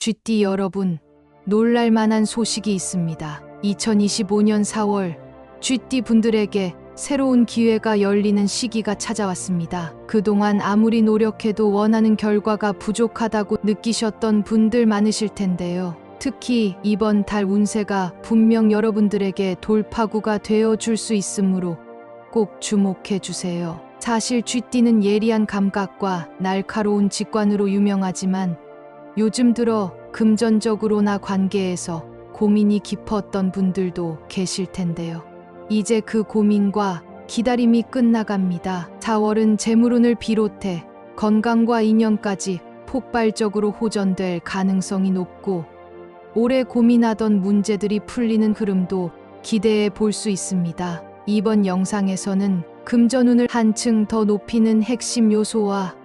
쥐띠 여러분, 놀랄만한 소식이 있습니다. 2025년 4월, 쥐띠 분들에게 새로운 기회가 열리는 시기가 찾아왔습니다. 그동안 아무리 노력해도 원하는 결과가 부족하다고 느끼셨던 분들 많으실 텐데요. 특히 이번 달 운세가 분명 여러분들에게 돌파구가 되어 줄 수 있으므로 꼭 주목해 주세요. 사실 쥐띠는 예리한 감각과 날카로운 직관으로 유명하지만 요즘 들어 금전적으로나 관계에서 고민이 깊었던 분들도 계실 텐데요. 이제 그 고민과 기다림이 끝나갑니다. 4월은 재물운을 비롯해 건강과 인연까지 폭발적으로 호전될 가능성이 높고 오래 고민하던 문제들이 풀리는 흐름도 기대해 볼 수 있습니다. 이번 영상에서는 금전운을 한층 더 높이는 핵심 요소와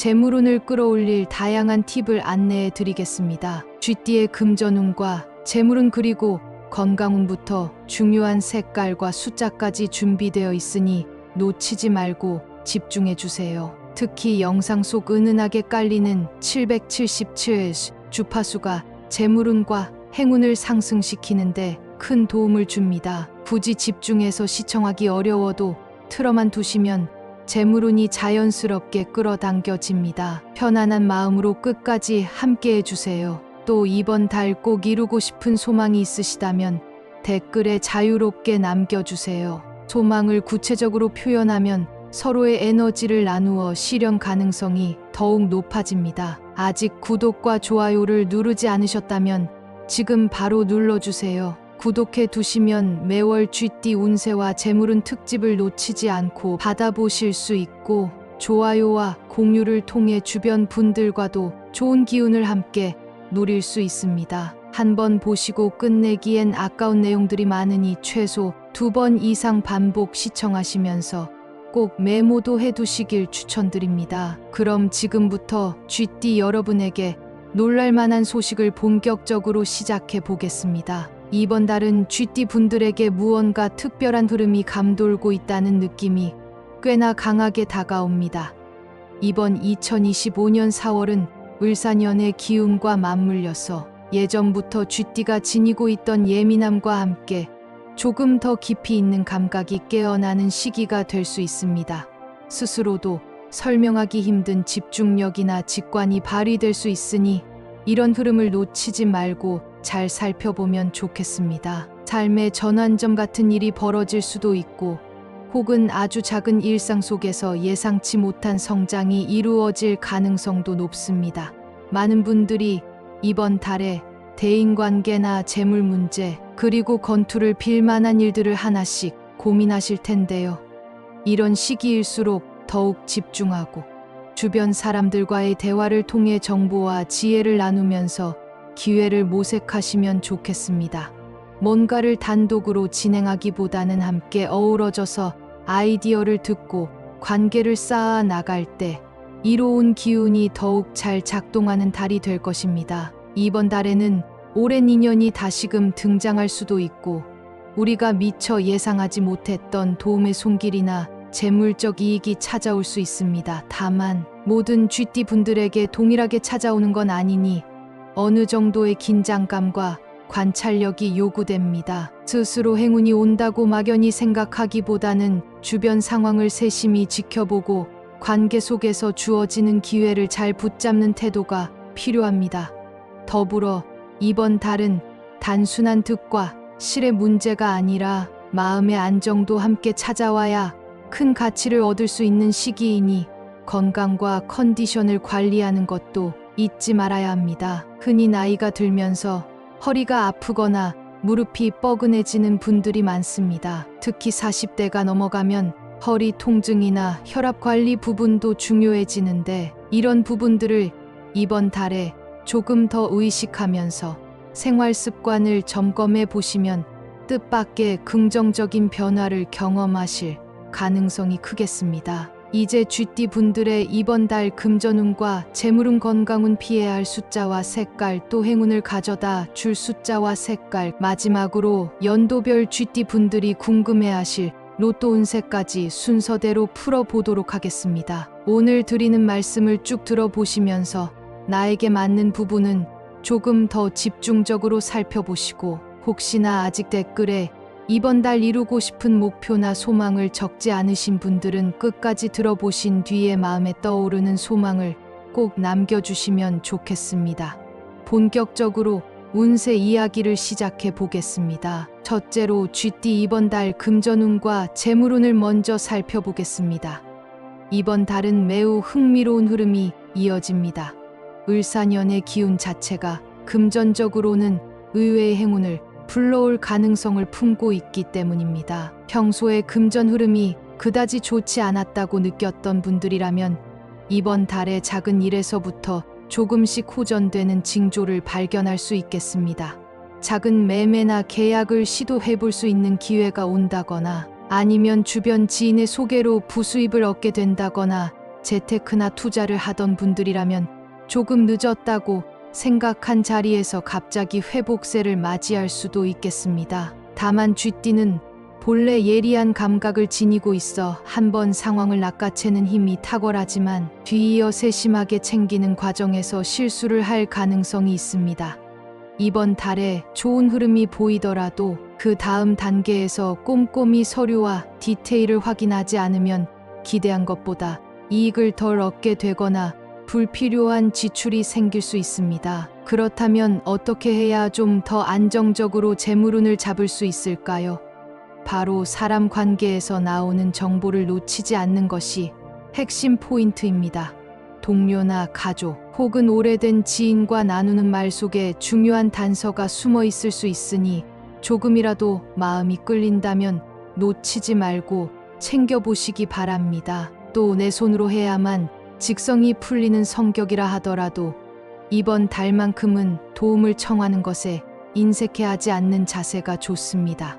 재물운을 끌어올릴 다양한 팁을 안내해 드리겠습니다. 쥐띠의 금전운과 재물운 그리고 건강운부터 중요한 색깔과 숫자까지 준비되어 있으니 놓치지 말고 집중해 주세요. 특히 영상 속 은은하게 깔리는 777 주파수가 재물운과 행운을 상승시키는데 큰 도움을 줍니다. 굳이 집중해서 시청하기 어려워도 틀어만 두시면 재물운이 자연스럽게 끌어당겨집니다. 편안한 마음으로 끝까지 함께 해주세요. 또 이번 달 꼭 이루고 싶은 소망이 있으시다면 댓글에 자유롭게 남겨주세요. 소망을 구체적으로 표현하면 서로의 에너지를 나누어 실현 가능성이 더욱 높아집니다. 아직 구독과 좋아요를 누르지 않으셨다면 지금 바로 눌러주세요. 구독해 두시면 매월 쥐띠 운세와 재물운 특집을 놓치지 않고 받아보실 수 있고 좋아요와 공유를 통해 주변 분들과도 좋은 기운을 함께 누릴 수 있습니다. 한번 보시고 끝내기엔 아까운 내용들이 많으니 최소 두 번 이상 반복 시청하시면서 꼭 메모도 해두시길 추천드립니다. 그럼 지금부터 쥐띠 여러분에게 놀랄만한 소식을 본격적으로 시작해 보겠습니다. 이번 달은 쥐띠 분들에게 무언가 특별한 흐름이 감돌고 있다는 느낌이 꽤나 강하게 다가옵니다. 이번 2025년 4월은 을사년의 기운과 맞물려서 예전부터 쥐띠가 지니고 있던 예민함과 함께 조금 더 깊이 있는 감각이 깨어나는 시기가 될 수 있습니다. 스스로도 설명하기 힘든 집중력이나 직관이 발휘될 수 있으니 이런 흐름을 놓치지 말고 잘 살펴보면 좋겠습니다. 삶의 전환점 같은 일이 벌어질 수도 있고 혹은 아주 작은 일상 속에서 예상치 못한 성장이 이루어질 가능성도 높습니다. 많은 분들이 이번 달에 대인관계나 재물 문제, 그리고 건투를 빌 만한 일들을 하나씩 고민하실 텐데요. 이런 시기일수록 더욱 집중하고 주변 사람들과의 대화를 통해 정보와 지혜를 나누면서 기회를 모색하시면 좋겠습니다. 뭔가를 단독으로 진행하기보다는 함께 어우러져서 아이디어를 듣고 관계를 쌓아 나갈 때 이로운 기운이 더욱 잘 작동하는 달이 될 것입니다. 이번 달에는 오랜 인연이 다시금 등장할 수도 있고 우리가 미처 예상하지 못했던 도움의 손길이나 재물적 이익이 찾아올 수 있습니다. 다만 모든 쥐띠 분들에게 동일하게 찾아오는 건 아니니 어느 정도의 긴장감과 관찰력이 요구됩니다. 스스로 행운이 온다고 막연히 생각하기보다는 주변 상황을 세심히 지켜보고 관계 속에서 주어지는 기회를 잘 붙잡는 태도가 필요합니다. 더불어 이번 달은 단순한 득과 실의 문제가 아니라 마음의 안정도 함께 찾아와야 큰 가치를 얻을 수 있는 시기이니 건강과 컨디션을 관리하는 것도 잊지 말아야 합니다. 흔히 나이가 들면서 허리가 아프거나 무릎이 뻐근해지는 분들이 많습니다. 특히 40대가 넘어가면 허리 통증이나 혈압 관리 부분도 중요해지는데 이런 부분들을 이번 달에 조금 더 의식하면서 생활 습관을 점검해 보시면 뜻밖의 긍정적인 변화를 경험하실 가능성이 크겠습니다. 이제 쥐띠 분들의 이번 달 금전운과 재물운 건강운 피해야 할 숫자와 색깔 또 행운을 가져다 줄 숫자와 색깔 마지막으로 연도별 쥐띠 분들이 궁금해하실 로또 운세까지 순서대로 풀어보도록 하겠습니다. 오늘 드리는 말씀을 쭉 들어보시면서 나에게 맞는 부분은 조금 더 집중적으로 살펴보시고 혹시나 아직 댓글에 이번 달 이루고 싶은 목표나 소망을 적지 않으신 분들은 끝까지 들어보신 뒤에 마음에 떠오르는 소망을 꼭 남겨주시면 좋겠습니다. 본격적으로 운세 이야기를 시작해 보겠습니다. 첫째로 쥐띠 이번 달 금전운과 재물운을 먼저 살펴보겠습니다. 이번 달은 매우 흥미로운 흐름이 이어집니다. 을사년의 기운 자체가 금전적으로는 의외의 행운을 불러올 가능성을 품고 있기 때문입니다. 평소에 금전 흐름이 그다지 좋지 않았다고 느꼈던 분들이라면 이번 달에 작은 일에서부터 조금씩 호전되는 징조를 발견할 수 있겠습니다. 작은 매매나 계약을 시도해 볼 수 있는 기회가 온다거나 아니면 주변 지인의 소개로 부수입을 얻게 된다거나 재테크나 투자를 하던 분들이라면 조금 늦었다고 생각한 자리에서 갑자기 회복세를 맞이할 수도 있겠습니다. 다만 쥐띠는 본래 예리한 감각을 지니고 있어 한 번 상황을 낚아채는 힘이 탁월하지만 뒤이어 세심하게 챙기는 과정에서 실수를 할 가능성이 있습니다. 이번 달에 좋은 흐름이 보이더라도 그 다음 단계에서 꼼꼼히 서류와 디테일을 확인하지 않으면 기대한 것보다 이익을 덜 얻게 되거나 불필요한 지출이 생길 수 있습니다. 그렇다면 어떻게 해야 좀 더 안정적으로 재물운을 잡을 수 있을까요? 바로 사람 관계에서 나오는 정보를 놓치지 않는 것이 핵심 포인트입니다. 동료나 가족 혹은 오래된 지인과 나누는 말 속에 중요한 단서가 숨어 있을 수 있으니 조금이라도 마음이 끌린다면 놓치지 말고 챙겨보시기 바랍니다. 또 내 손으로 해야만 직성이 풀리는 성격이라 하더라도 이번 달만큼은 도움을 청하는 것에 인색해하지 않는 자세가 좋습니다.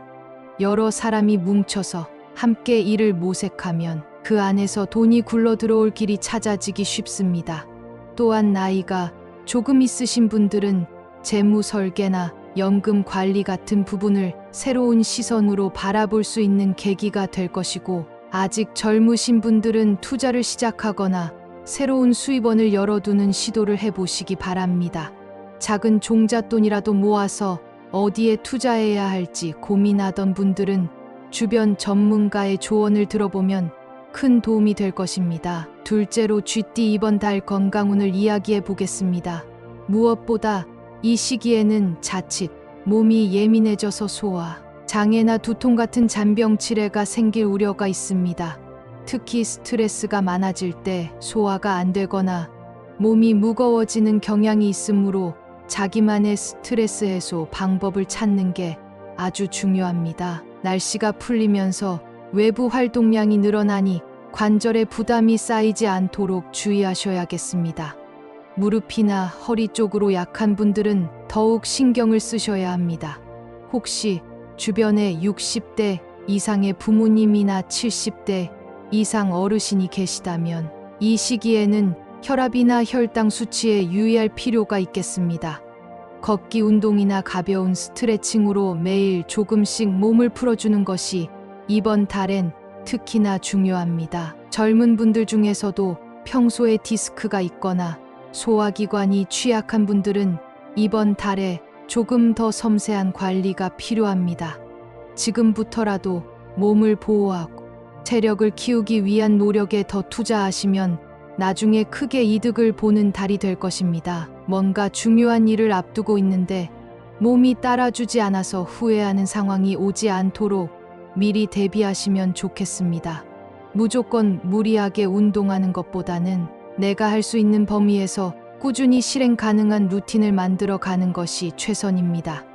여러 사람이 뭉쳐서 함께 일을 모색하면 그 안에서 돈이 굴러 들어올 길이 찾아지기 쉽습니다. 또한 나이가 조금 있으신 분들은 재무 설계나 연금 관리 같은 부분을 새로운 시선으로 바라볼 수 있는 계기가 될 것이고 아직 젊으신 분들은 투자를 시작하거나 새로운 수입원을 열어두는 시도를 해보시기 바랍니다. 작은 종잣돈이라도 모아서 어디에 투자해야 할지 고민하던 분들은 주변 전문가의 조언을 들어보면 큰 도움이 될 것입니다. 둘째로 쥐띠 이번 달 건강운을 이야기해 보겠습니다. 무엇보다 이 시기에는 자칫 몸이 예민해져서 소화, 장애나 두통 같은 잔병 치레가 생길 우려가 있습니다. 특히 스트레스가 많아질 때 소화가 안 되거나 몸이 무거워지는 경향이 있으므로 자기만의 스트레스 해소 방법을 찾는 게 아주 중요합니다. 날씨가 풀리면서 외부 활동량이 늘어나니 관절에 부담이 쌓이지 않도록 주의하셔야겠습니다. 무릎이나 허리 쪽으로 약한 분들은 더욱 신경을 쓰셔야 합니다. 혹시 주변에 60대 이상의 부모님이나 70대 이상 어르신이 계시다면 이 시기에는 혈압이나 혈당 수치에 유의할 필요가 있겠습니다. 걷기 운동이나 가벼운 스트레칭으로 매일 조금씩 몸을 풀어주는 것이 이번 달엔 특히나 중요합니다. 젊은 분들 중에서도 평소에 디스크가 있거나 소화기관이 취약한 분들은 이번 달에 조금 더 섬세한 관리가 필요합니다. 지금부터라도 몸을 보호하고 체력을 키우기 위한 노력에 더 투자하시면 나중에 크게 이득을 보는 달이 될 것입니다. 뭔가 중요한 일을 앞두고 있는데 몸이 따라주지 않아서 후회하는 상황이 오지 않도록 미리 대비하시면 좋겠습니다. 무조건 무리하게 운동하는 것보다는 내가 할 수 있는 범위에서 꾸준히 실행 가능한 루틴을 만들어 가는 것이 최선입니다.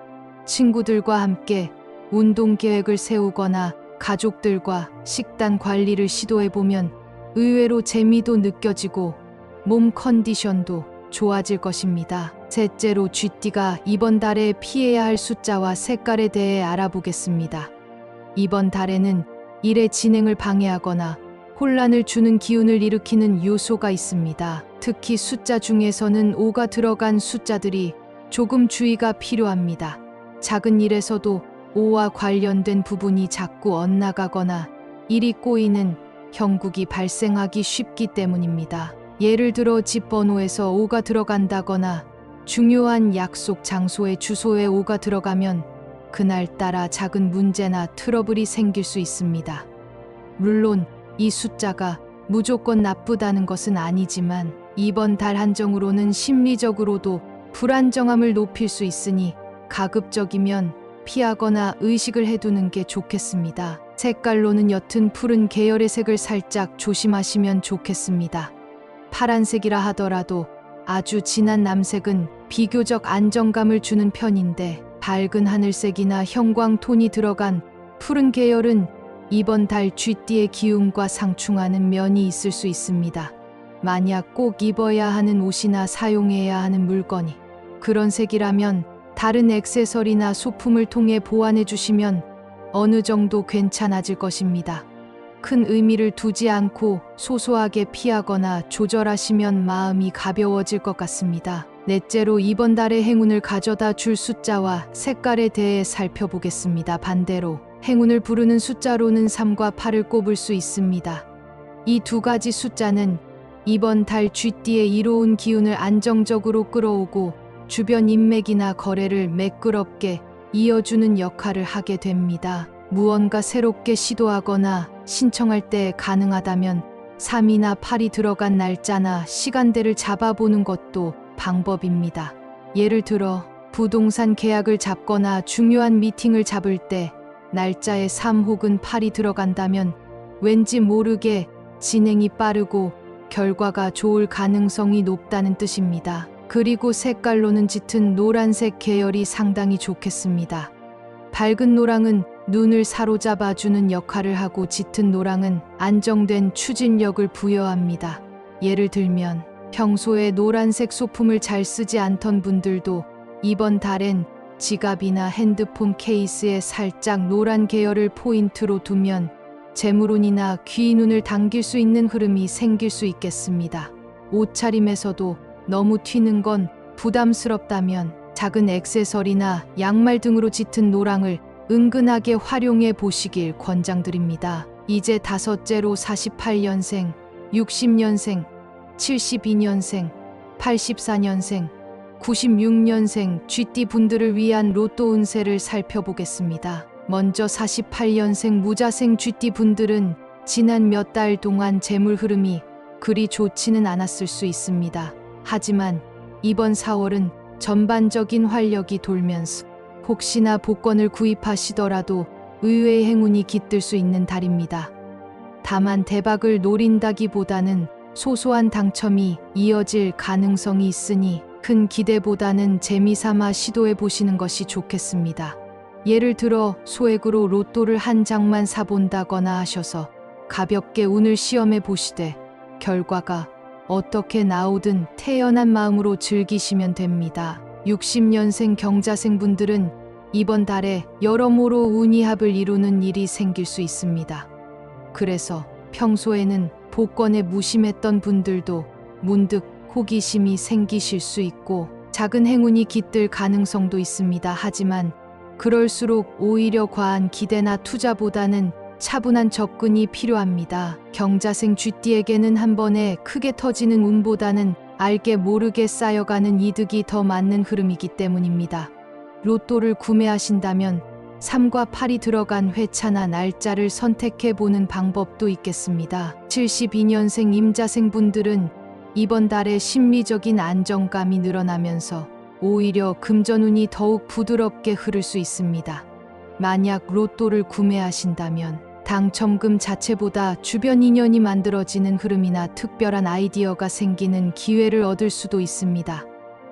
친구들과 함께 운동 계획을 세우거나 가족들과 식단 관리를 시도해 보면 의외로 재미도 느껴지고 몸 컨디션도 좋아질 것입니다. 셋째로 쥐띠가 이번 달에 피해야 할 숫자와 색깔에 대해 알아보겠습니다. 이번 달에는 일의 진행을 방해하거나 혼란을 주는 기운을 일으키는 요소가 있습니다. 특히 숫자 중에서는 5가 들어간 숫자들이 조금 주의가 필요합니다. 작은 일에서도 5와 관련된 부분이 자꾸 엇나가거나 일이 꼬이는 형국이 발생하기 쉽기 때문입니다. 예를 들어 집 번호에서 5가 들어간다거나 중요한 약속 장소의 주소에 오가 들어가면 그날따라 작은 문제나 트러블이 생길 수 있습니다. 물론 이 숫자가 무조건 나쁘다는 것은 아니지만 이번 달 한정으로는 심리적으로도 불안정함을 높일 수 있으니 가급적이면 피하거나 의식을 해두는 게 좋겠습니다. 색깔로는 옅은 푸른 계열의 색을 살짝 조심하시면 좋겠습니다. 파란색이라 하더라도 아주 진한 남색은 비교적 안정감을 주는 편인데 밝은 하늘색이나 형광 톤이 들어간 푸른 계열은 이번 달 쥐띠의 기운과 상충하는 면이 있을 수 있습니다. 만약 꼭 입어야 하는 옷이나 사용해야 하는 물건이 그런 색이라면 다른 액세서리나 소품을 통해 보완해 주시면 어느 정도 괜찮아질 것입니다. 큰 의미를 두지 않고 소소하게 피하거나 조절하시면 마음이 가벼워질 것 같습니다. 넷째로 이번 달의 행운을 가져다 줄 숫자와 색깔에 대해 살펴보겠습니다. 반대로 행운을 부르는 숫자로는 3과 8을 꼽을 수 있습니다. 이 두 가지 숫자는 이번 달 쥐띠의 이로운 기운을 안정적으로 끌어오고 주변 인맥이나 거래를 매끄럽게 이어주는 역할을 하게 됩니다. 무언가 새롭게 시도하거나 신청할 때 가능하다면 3이나 8이 들어간 날짜나 시간대를 잡아보는 것도 방법입니다. 예를 들어 부동산 계약을 잡거나 중요한 미팅을 잡을 때 날짜에 3 혹은 8이 들어간다면 왠지 모르게 진행이 빠르고 결과가 좋을 가능성이 높다는 뜻입니다. 그리고 색깔로는 짙은 노란색 계열이 상당히 좋겠습니다. 밝은 노랑은 눈을 사로잡아 주는 역할을 하고 짙은 노랑은 안정된 추진력을 부여합니다. 예를 들면 평소에 노란색 소품을 잘 쓰지 않던 분들도 이번 달엔 지갑이나 핸드폰 케이스에 살짝 노란 계열을 포인트로 두면 재물운이나 귀 눈을 당길 수 있는 흐름이 생길 수 있겠습니다. 옷차림에서도 너무 튀는 건 부담스럽다면 작은 액세서리나 양말 등으로 짙은 노랑을 은근하게 활용해 보시길 권장드립니다. 이제 다섯째로 48년생, 60년생, 72년생, 84년생, 96년생 쥐띠 분들을 위한 로또 운세를 살펴보겠습니다. 먼저 48년생 무자생 쥐띠 분들은 지난 몇 달 동안 재물 흐름이 그리 좋지는 않았을 수 있습니다. 하지만 이번 4월은 전반적인 활력이 돌면서 혹시나 복권을 구입하시더라도 의외의 행운이 깃들 수 있는 달입니다. 다만 대박을 노린다기보다는 소소한 당첨이 이어질 가능성이 있으니 큰 기대보다는 재미삼아 시도해 보시는 것이 좋겠습니다. 예를 들어 소액으로 로또를 한 장만 사본다거나 하셔서 가볍게 운을 시험해 보시되 결과가 어떻게 나오든 태연한 마음으로 즐기시면 됩니다. 60년생 경자생 분들은 이번 달에 여러모로 운이 합을 이루는 일이 생길 수 있습니다. 그래서 평소에는 복권에 무심했던 분들도 문득 호기심이 생기실 수 있고 작은 행운이 깃들 가능성도 있습니다. 하지만 그럴수록 오히려 과한 기대나 투자보다는 차분한 접근이 필요합니다. 경자생 쥐띠에게는 한 번에 크게 터지는 운보다는 알게 모르게 쌓여가는 이득이 더 맞는 흐름이기 때문입니다. 로또를 구매하신다면 3과 8이 들어간 회차나 날짜를 선택해 보는 방법도 있겠습니다. 72년생 임자생 분들은 이번 달에 심리적인 안정감이 늘어나면서 오히려 금전운이 더욱 부드럽게 흐를 수 있습니다. 만약 로또를 구매하신다면 당첨금 자체보다 주변 인연이 만들어지는 흐름이나 특별한 아이디어가 생기는 기회를 얻을 수도 있습니다.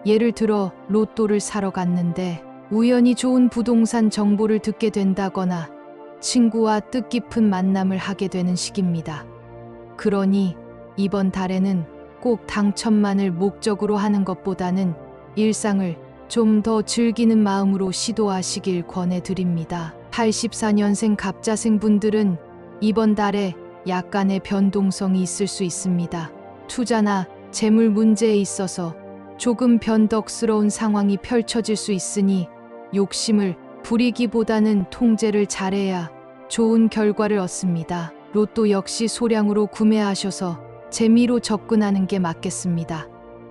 예를 들어 로또를 사러 갔는데 우연히 좋은 부동산 정보를 듣게 된다거나 친구와 뜻깊은 만남을 하게 되는 시기입니다. 그러니 이번 달에는 꼭 당첨만을 목적으로 하는 것보다는 일상을 좀 더 즐기는 마음으로 시도하시길 권해드립니다. 84년생 갑자생 분들은 이번 달에 약간의 변동성이 있을 수 있습니다. 투자나 재물 문제에 있어서 조금 변덕스러운 상황이 펼쳐질 수 있으니 욕심을 부리기보다는 통제를 잘해야 좋은 결과를 얻습니다. 로또 역시 소량으로 구매하셔서 재미로 접근하는 게 맞겠습니다.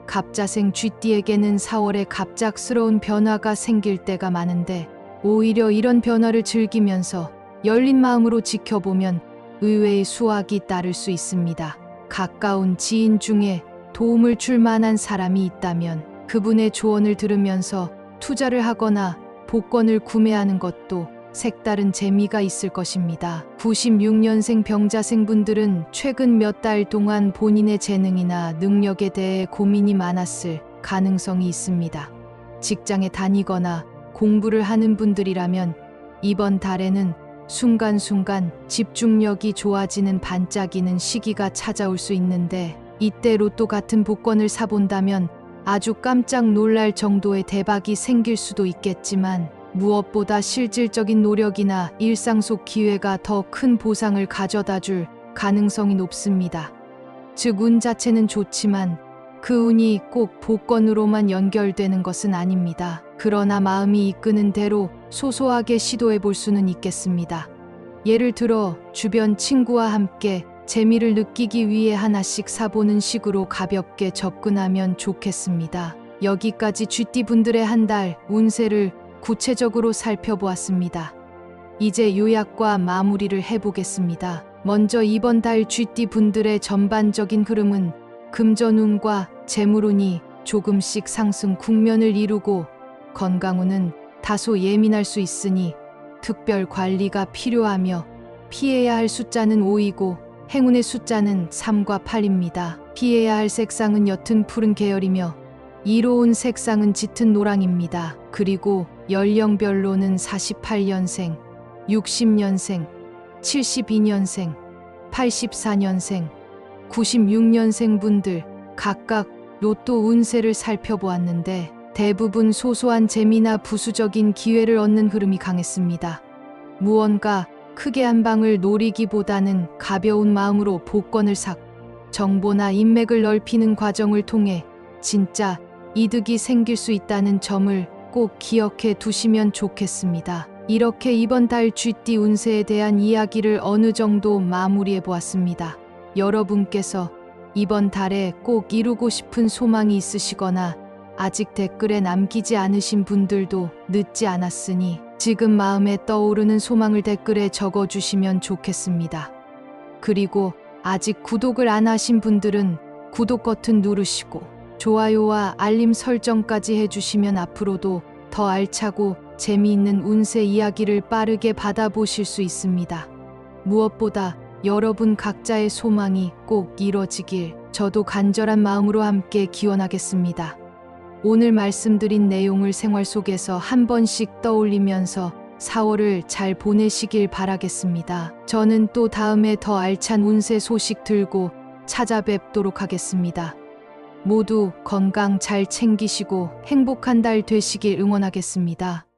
갑자생 쥐띠에게는 4월에 갑작스러운 변화가 생길 때가 많은데 오히려 이런 변화를 즐기면서 열린 마음으로 지켜보면 의외의 수확이 따를 수 있습니다. 가까운 지인 중에 도움을 줄 만한 사람이 있다면 그분의 조언을 들으면서 투자를 하거나 복권을 구매하는 것도 색다른 재미가 있을 것입니다. 96년생 병자생 분들은 최근 몇 달 동안 본인의 재능이나 능력에 대해 고민이 많았을 가능성이 있습니다. 직장에 다니거나 공부를 하는 분들이라면 이번 달에는 순간순간 집중력이 좋아지는 반짝이는 시기가 찾아올 수 있는데 이때 로또 같은 복권을 사본다면 아주 깜짝 놀랄 정도의 대박이 생길 수도 있겠지만 무엇보다 실질적인 노력이나 일상 속 기회가 더 큰 보상을 가져다 줄 가능성이 높습니다. 즉, 운 자체는 좋지만 그 운이 꼭 복권으로만 연결되는 것은 아닙니다. 그러나 마음이 이끄는 대로 소소하게 시도해 볼 수는 있겠습니다. 예를 들어 주변 친구와 함께 재미를 느끼기 위해 하나씩 사보는 식으로 가볍게 접근하면 좋겠습니다. 여기까지 쥐띠 분들의 한 달 운세를 구체적으로 살펴보았습니다. 이제 요약과 마무리를 해보겠습니다. 먼저 이번 달 쥐띠 분들의 전반적인 흐름은 금전운과 재물운이 조금씩 상승 국면을 이루고 건강운은 다소 예민할 수 있으니 특별 관리가 필요하며 피해야 할 숫자는 5이고 행운의 숫자는 3과 8입니다. 피해야 할 색상은 옅은 푸른 계열이며 이로운 색상은 짙은 노랑입니다. 그리고 연령별로는 48년생, 60년생, 72년생, 84년생, 96년생 분들 각각 로또 운세를 살펴보았는데 대부분 소소한 재미나 부수적인 기회를 얻는 흐름이 강했습니다. 무언가 크게 한 방을 노리기보다는 가벼운 마음으로 복권을 삭 정보나 인맥을 넓히는 과정을 통해 진짜 이득이 생길 수 있다는 점을 꼭 기억해 두시면 좋겠습니다. 이렇게 이번 달 쥐띠 운세에 대한 이야기를 어느 정도 마무리해 보았습니다. 여러분께서 이번 달에 꼭 이루고 싶은 소망이 있으시거나 아직 댓글에 남기지 않으신 분들도 늦지 않았으니 지금 마음에 떠오르는 소망을 댓글에 적어 주시면 좋겠습니다. 그리고 아직 구독을 안 하신 분들은 구독 버튼 누르시고 좋아요와 알림 설정까지 해주시면 앞으로도 더 알차고 재미있는 운세 이야기를 빠르게 받아보실 수 있습니다. 무엇보다 여러분 각자의 소망이 꼭 이뤄지길 저도 간절한 마음으로 함께 기원하겠습니다. 오늘 말씀드린 내용을 생활 속에서 한 번씩 떠올리면서 4월을 잘 보내시길 바라겠습니다. 저는 또 다음에 더 알찬 운세 소식 들고 찾아뵙도록 하겠습니다. 모두 건강 잘 챙기시고 행복한 달 되시길 응원하겠습니다.